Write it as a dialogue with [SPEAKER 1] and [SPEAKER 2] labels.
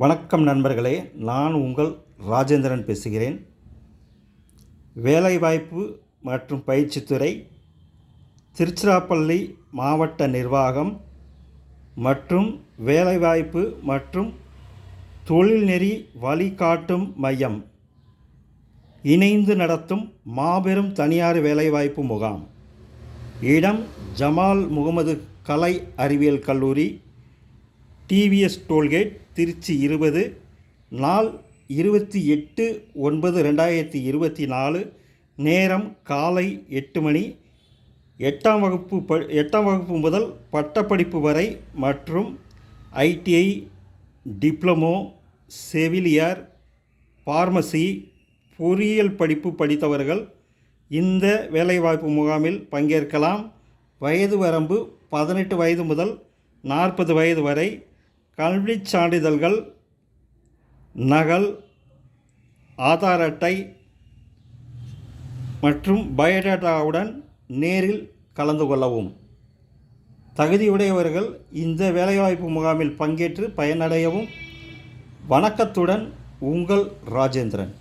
[SPEAKER 1] வணக்கம் நண்பர்களே நான் உங்கள் ராஜேந்திரன் பேசுகிறேன். வேலைவாய்ப்பு மற்றும் பயிற்சித்துறை திருச்சிராப்பள்ளி மாவட்ட நிர்வாகம் மற்றும் வேலைவாய்ப்பு மற்றும் தொழில்நெறி வழிகாட்டும் மையம் இணைந்து நடத்தும் மாபெரும் தனியார் வேலைவாய்ப்பு முகாம். இடம் ஜமால் முகமது கலை அறிவியல் கல்லூரி டிவிஎஸ் டோல்கேட் திருச்சி இருபது நாள் இருபத்தி எட்டு ஒன்பது ரெண்டாயிரத்தி இருபத்தி நாலு நேரம் காலை எட்டு மணி எட்டாம் வகுப்பு ப எட்டாம் வகுப்பு முதல் பட்டப்படிப்பு வரை மற்றும் ஐடிஐ டிப்ளமோ செவிலியர் பார்மசி பொறியியல் படிப்பு படித்தவர்கள் இந்த வேலைவாய்ப்பு முகாமில் பங்கேற்கலாம். வயது வரம்பு பதினெட்டு வயது முதல் நாற்பது வயது வரை கல்விச் சான்றிதழ்கள் நகல் ஆதார் அட்டை மற்றும் பயோடேட்டாவுடன் நேரில் கலந்து கொள்ளவும். தகுதியுடையவர்கள் இந்த வேலைவாய்ப்பு முகாமில் பங்கேற்று பயனடையவும். வணக்கத்துடன் உங்கள் ராஜேந்திரன்.